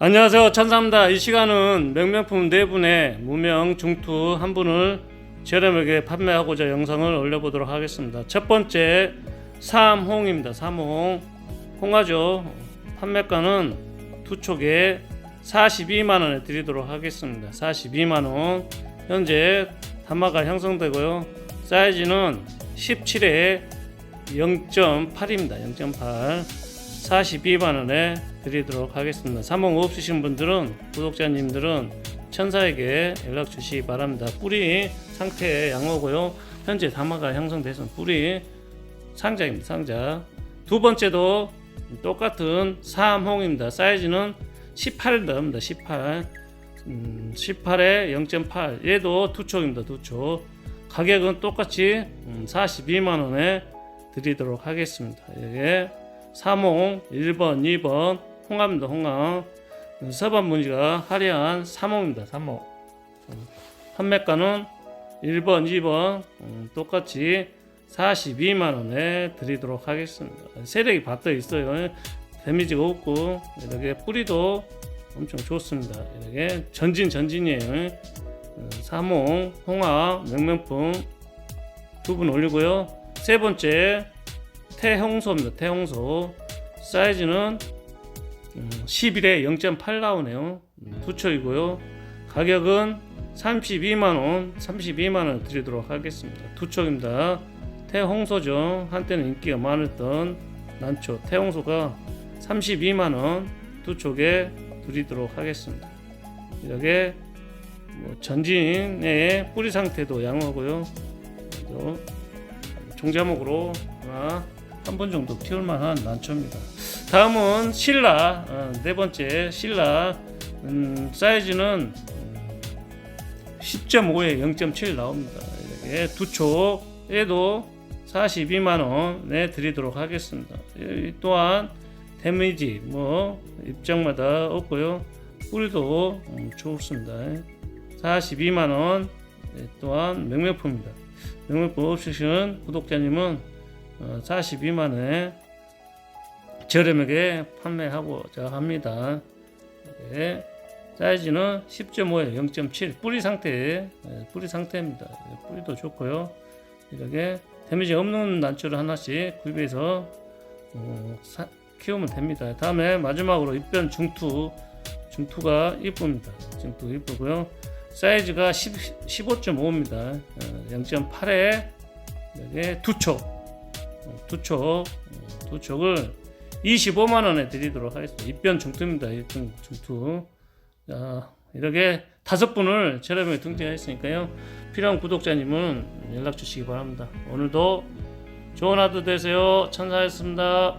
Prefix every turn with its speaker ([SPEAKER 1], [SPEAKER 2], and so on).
[SPEAKER 1] 안녕하세요. 천사입니다. 이 시간은 명명품 네 분의 무명 중투 한 분을 저렴하게 판매하고자 영상을 올려보도록 하겠습니다. 첫 번째 삼홍입니다. 삼홍. 홍화죠. 판매가는 두 촉에 42만원에 드리도록 하겠습니다. 42만원. 현재 단마가 형성되고요. 사이즈는 17에 0.8입니다. 0.8 42만원에 드리도록 하겠습니다. 사몽 없으신 분들은 구독자님들은 천사에게 연락 주시기 바랍니다. 뿌리 상태 양호고요. 현재 담화가 형성돼서 뿌리 상자입니다. 상자. 두 번째도 똑같은 삼홍입니다. 사이즈는 18 나옵니다. 18. 음, 18에 0.8. 얘도 두촉입니다. 두촉. 가격은 똑같이 음, 42만 원에 드리도록 하겠습니다. 이게 삼홍 1번, 2번 홍합입니다. 홍합. 서반 무늬가 화려한 삼홍입니다. 삼홍. 음, 판매가는 1번, 2번 음, 똑같이 42만 원에 드리도록 하겠습니다. 세력이 받쳐 있어요. 데미지가 없고 이렇게 뿌리도 엄청 좋습니다. 이렇게 전진 전진이에요. 음, 삼홍, 홍합, 명명품 두 분 올리고요. 세 번째 태홍소입니다. 태홍소 사이즈는 11에 0.8 나오네요. 음, 두척이고요. 가격은 32만원, 32만원 드리도록 하겠습니다. 두척입니다. 태홍소죠. 한때는 인기가 많았던 난초 태홍소가 32만원 두촉에 드리도록 하겠습니다. 이렇게 뭐 전진의 뿌리 상태도 양호하고요. 종자목으로 하나 한 번 정도 키울 만한 난초입니다. 다음은 신라 어, 네 번째 신라 음, 사이즈는 10.5에 0.7 나옵니다. 이렇게 두촉 얘도 42만 원에 드리도록 하겠습니다. 이 또한 데미지 뭐 입장마다 없고요. 뿌리도 음, 좋습니다. 42만 원 예, 또한 명명품입니다. 명명품 없으신 구독자님은 42만 원에 저렴하게 판매하고자 합니다. 예, 사이즈는 10.5에 0.7 뿌리 상태 예, 뿌리 상태입니다. 예, 뿌리도 좋고요. 이렇게 데미지 없는 난초를 하나씩 구입해서 어, 사- 키우면 됩니다. 다음에 마지막으로 입변 중투 중투가 이쁩니다. 중투 이쁘고요. 사이즈가 10, 15.5입니다. 어, 0.8에 이렇게 두촉 어, 두촉 어, 두촉을 25만 원에 드리도록 하겠습니다. 입변 중투입니다. 입변 중투. 자, 이렇게 다섯 분을 저렴하게 등재했으니까요. 필요한 구독자님은 연락 주시기 바랍니다. 오늘도 좋은 하루 되세요. 천사였습니다.